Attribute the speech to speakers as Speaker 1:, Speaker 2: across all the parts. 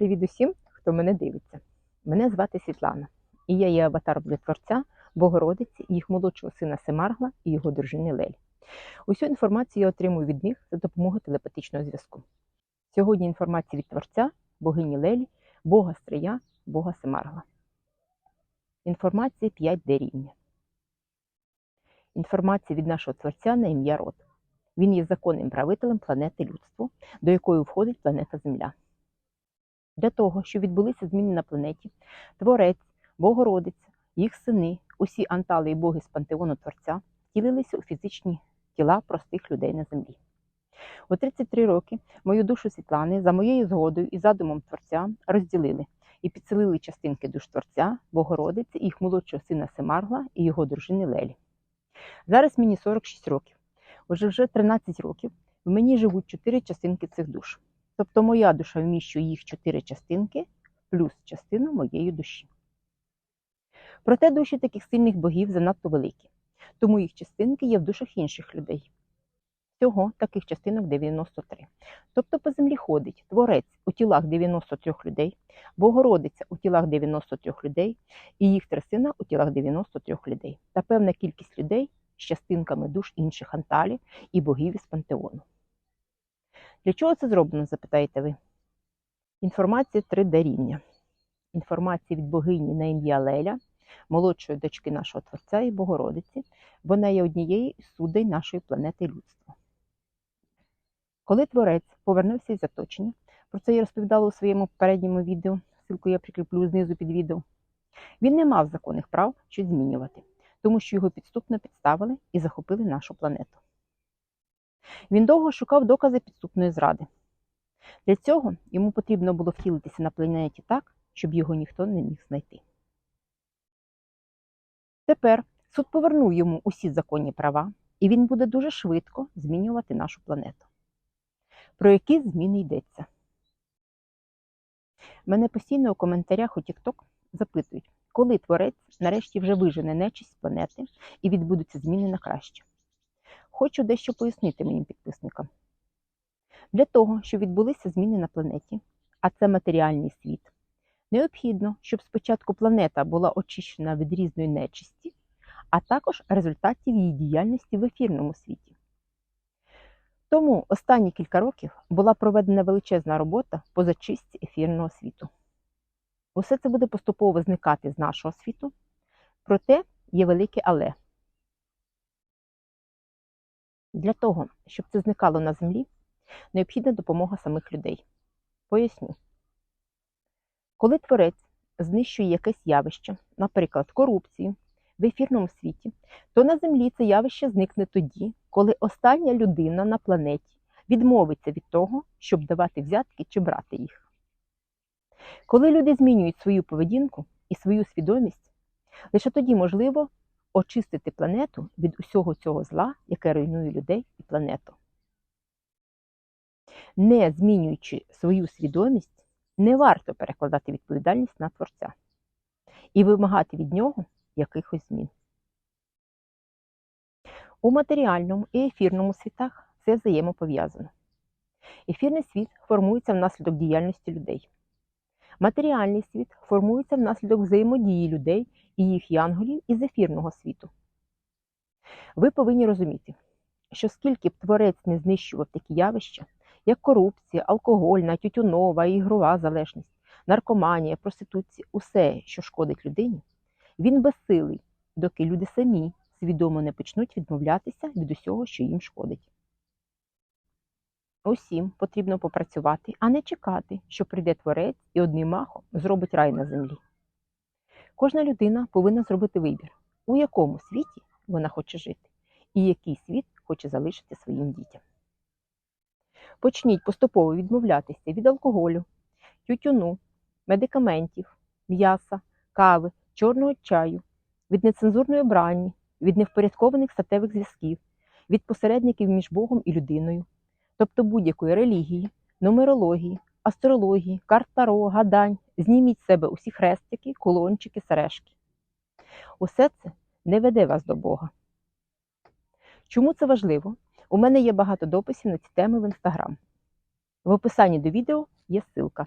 Speaker 1: Привіт усім, хто мене дивиться. Мене звати Світлана, і я є аватаром для творця, Богородиці, їх молодшого сина Семаргла і його дружини Лелі. Усю інформацію я отримую від них за допомогою телепатичного зв'язку. Сьогодні інформація від творця, богині Лелі, Бога Стрия, Бога Семаргла. Інформація 5D рівня. Інформація від нашого творця на ім'я Род. Він є законним правителем планети людство, до якої входить планета Земля. Для того, щоб відбулися зміни на планеті, Творець, Богородиця, їх сини, усі антали і боги з пантеону Творця втілилися у фізичні тіла простих людей на землі. У 33 роки мою душу Світлани за моєю згодою і задумом Творця розділили і підселили частинки душ Творця, Богородиці, їх молодшого сина Семаргла і його дружини Лелі. Зараз мені 46 років. Уже вже 13 років в мені живуть чотири частинки цих душ. Тобто моя душа вміщує їх чотири частинки плюс частину моєї душі. Проте душі таких сильних богів занадто великі, тому їх частинки є в душах інших людей. Всього таких частинок 93. Тобто по землі ходить творець у тілах 93 людей, Богородиця у тілах 93 людей і їх трясина у тілах 93 людей та певна кількість людей з частинками душ інших анталів і богів із пантеону. Для чого це зроблено, запитаєте ви? Інформація 3D рівня. Інформація від богині на ім'я Леля, молодшої дочки нашого Творця і Богородиці. Вона є однією із судей нашої планети людства. Коли творець повернувся із оточення, про це я розповідала у своєму попередньому відео, ссылку я прикріплю знизу під відео, він не мав законних прав щось змінювати, тому що його підступно підставили і захопили нашу планету. Він довго шукав докази підступної зради. Для цього йому потрібно було втілитися на планеті так, щоб його ніхто не міг знайти. Тепер суд повернув йому усі законні права, і він буде дуже швидко змінювати нашу планету. Про які зміни йдеться? Мене постійно у коментарях у TikTok запитують, коли творець нарешті вже вижене нечість з планети і відбудуться зміни на краще. Хочу дещо пояснити моїм підписникам. Для того, щоб відбулися зміни на планеті, а це матеріальний світ, необхідно, щоб спочатку планета була очищена від різної нечисті, а також результатів її діяльності в ефірному світі. Тому останні кілька років була проведена величезна робота по зачистці ефірного світу. Усе це буде поступово зникати з нашого світу, проте є велике але. Для того, щоб це зникало на землі, необхідна допомога самих людей. Поясню. Коли творець знищує якесь явище, наприклад, корупцію в ефірному світі, то на землі це явище зникне тоді, коли остання людина на планеті відмовиться від того, щоб давати взятки чи брати їх. Коли люди змінюють свою поведінку і свою свідомість, лише тоді можливо очистити планету від усього цього зла, яке руйнує людей і планету. Не змінюючи свою свідомість, не варто перекладати відповідальність на творця і вимагати від нього якихось змін. У матеріальному і ефірному світах все взаємопов'язано. Ефірний світ формується внаслідок діяльності людей. Матеріальний світ формується внаслідок взаємодії людей і їх янголів із ефірного світу. Ви повинні розуміти, що скільки б творець не знищував такі явища, як корупція, алкогольна, тютюнова, ігрова залежність, наркоманія, проституція, усе, що шкодить людині, він безсилий, доки люди самі свідомо не почнуть відмовлятися від усього, що їм шкодить. Усім потрібно попрацювати, а не чекати, що прийде творець і одним махом зробить рай на землі. Кожна людина повинна зробити вибір, у якому світі вона хоче жити, і який світ хоче залишити своїм дітям. Почніть поступово відмовлятися від алкоголю, тютюну, медикаментів, м'яса, кави, чорного чаю, від нецензурної брані, від невпорядкованих статевих зв'язків, від посередників між Богом і людиною, тобто будь-якої релігії, нумерології, астрології, карт таро, гадань, зніміть з себе усі хрестики, кулончики, сережки. Усе це не веде вас до Бога. Чому це важливо? У мене є багато дописів на ці теми в інстаграм. В описанні до відео є ссылка.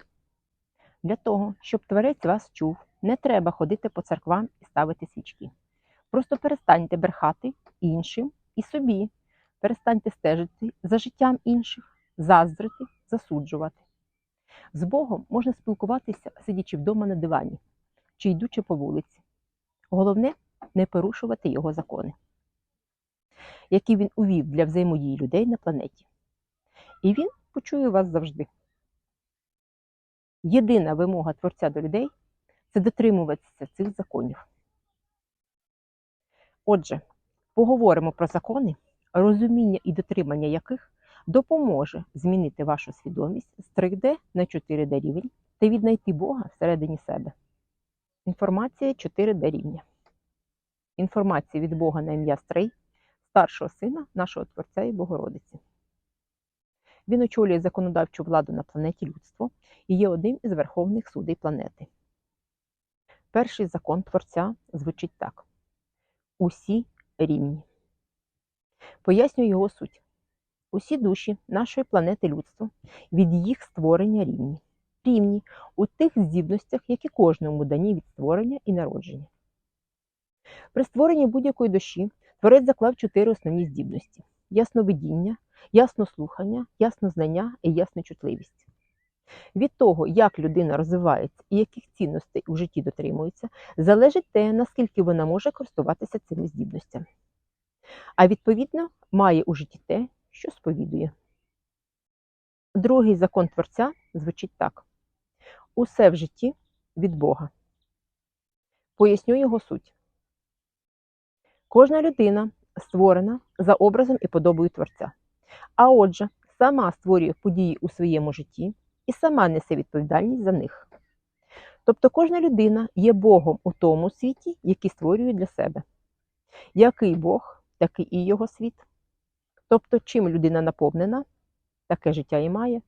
Speaker 1: Для того, щоб творець вас чув, не треба ходити по церквам і ставити свічки. Просто перестаньте брехати іншим і собі. Перестаньте стежити за життям інших, заздрити, засуджувати. З Богом можна спілкуватися, сидячи вдома на дивані чи йдучи по вулиці. Головне не порушувати його закони, які він увів для взаємодії людей на планеті. І він почує вас завжди. Єдина вимога Творця до людей це дотримуватися цих законів. Отже, поговоримо про закони, розуміння і дотримання яких допоможе змінити вашу свідомість з 3D на 4D рівень та віднайти Бога всередині себе. Інформація 4D рівня. Інформація від Бога на ім'я Стрей, старшого сина нашого Творця і Богородиці. Він очолює законодавчу владу на планеті людство і є одним із верховних судей планети. Перший закон Творця звучить так: усі рівні. Пояснюю його суть. Усі душі нашої планети людство від їх створення рівні. Рівні у тих здібностях, які кожному дані від створення і народження. При створенні будь-якої душі творець заклав чотири основні здібності: ясновидіння, яснослухання, яснознання і ясночутливість. Від того, як людина розвивається і яких цінностей у житті дотримується, залежить те, наскільки вона може користуватися цими здібностями. А відповідно має у житті те, що сповідує. Другий закон Творця звучить так: усе в житті від Бога. Поясню його суть. Кожна людина створена за образом і подобою Творця. А отже, сама створює події у своєму житті і сама несе відповідальність за них. Тобто кожна людина є Богом у тому світі, який створює для себе. Який Бог, такий і його світ. Тобто, чим людина наповнена, таке життя і має.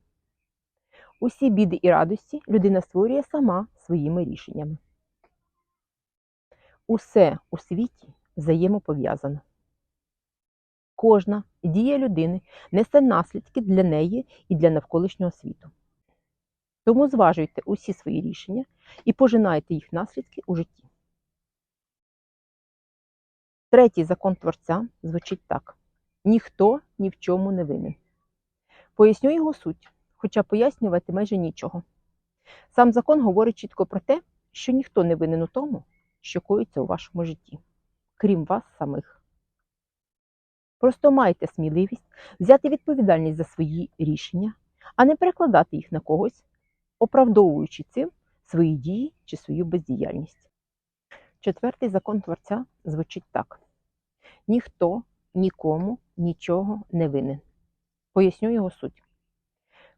Speaker 1: Усі біди і радості людина створює сама своїми рішеннями. Усе у світі взаємопов'язано. Кожна дія людини несе наслідки для неї і для навколишнього світу. Тому зважуйте усі свої рішення і пожинайте їх наслідки у житті. Третій закон Творця звучить так: ніхто ні в чому не винен. Поясню його суть, хоча пояснювати майже нічого. Сам закон говорить чітко про те, що ніхто не винен у тому, що коїться у вашому житті, крім вас самих. Просто майте сміливість взяти відповідальність за свої рішення, а не перекладати їх на когось, оправдовуючи цим свої дії чи свою бездіяльність. Четвертий закон Творця звучить так: ніхто нікому нічого не винен. Поясню його суть.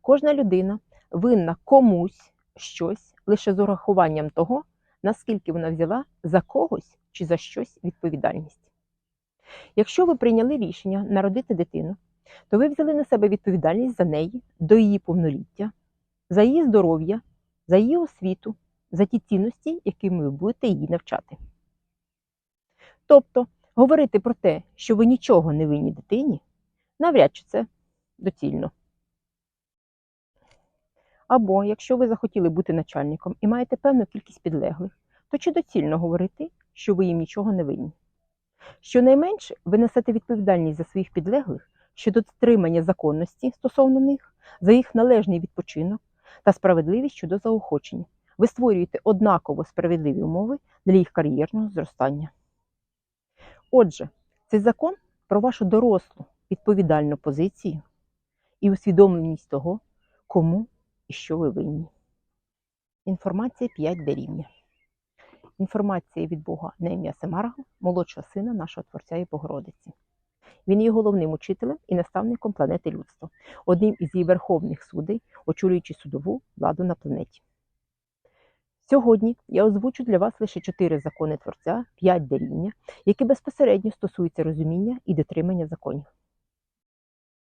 Speaker 1: Кожна людина винна комусь щось лише з урахуванням того, наскільки вона взяла за когось чи за щось відповідальність. Якщо ви прийняли рішення народити дитину, то ви взяли на себе відповідальність за неї до її повноліття, за її здоров'я, за її освіту, за ті цінності, якими ви будете її навчати. Тобто, говорити про те, що ви нічого не винні дитині, навряд чи це доцільно. Або якщо ви захотіли бути начальником і маєте певну кількість підлеглих, то чи доцільно говорити, що ви їм нічого не винні? Щонайменше ви несете відповідальність за своїх підлеглих щодо дотримання законності стосовно них, за їх належний відпочинок та справедливість щодо заохочення. Ви створюєте однаково справедливі умови для їх кар'єрного зростання. Отже, цей закон про вашу дорослу відповідальну позицію і усвідомленість того, кому і що ви винні. Інформація 5D рівня. Інформація від Бога на ім'я Семарга, молодшого сина нашого Творця і Богородиці. Він є головним учителем і наставником планети людства, одним із її верховних судей, очолюючи судову владу на планеті. Сьогодні я озвучу для вас лише чотири закони Творця, 5 D рівня, які безпосередньо стосуються розуміння і дотримання законів.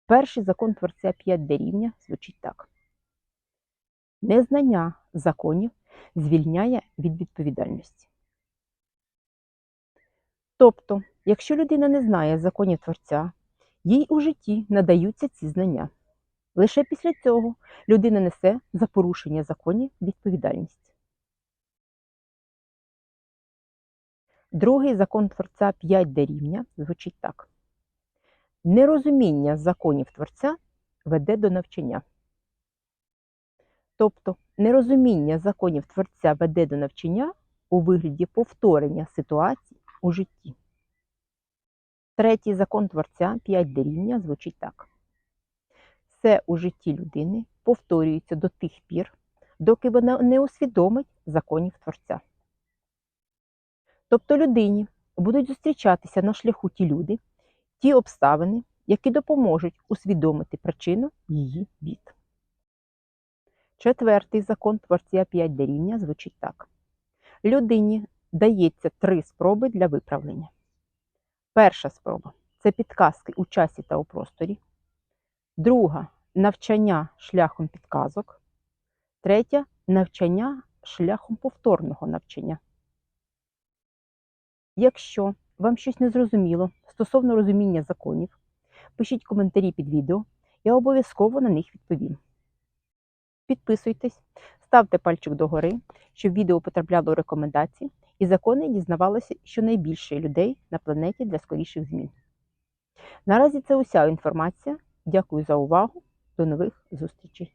Speaker 1: Перший закон Творця 5 D звучить так: незнання законів звільняє від відповідальності. Тобто, якщо людина не знає законів Творця, їй у житті надаються ці знання. Лише після цього людина несе за порушення законів відповідальність. Другий закон Творця 5D рівня звучить так: нерозуміння законів Творця веде до навчання. Тобто нерозуміння законів Творця веде до навчання у вигляді повторення ситуацій у житті. Третій закон Творця 5D рівня звучить так. Все у житті людини повторюється до тих пір, доки вона не усвідомить законів Творця. Тобто людині будуть зустрічатися на шляху ті люди, ті обставини, які допоможуть усвідомити причину її бід. Четвертий закон Творця 5 рівня звучить так: людині дається три спроби для виправлення. Перша спроба це підказки у часі та у просторі. Друга навчання шляхом підказок. Третя навчання шляхом повторного навчання. Якщо вам щось не зрозуміло стосовно розуміння законів, пишіть коментарі під відео, я обов'язково на них відповім. Підписуйтесь, ставте пальчик догори, щоб відео потрапляло у рекомендації і закони дізнавалося щонайбільше людей на планеті для скоріших змін. Наразі це уся інформація. Дякую за увагу. До нових зустрічей!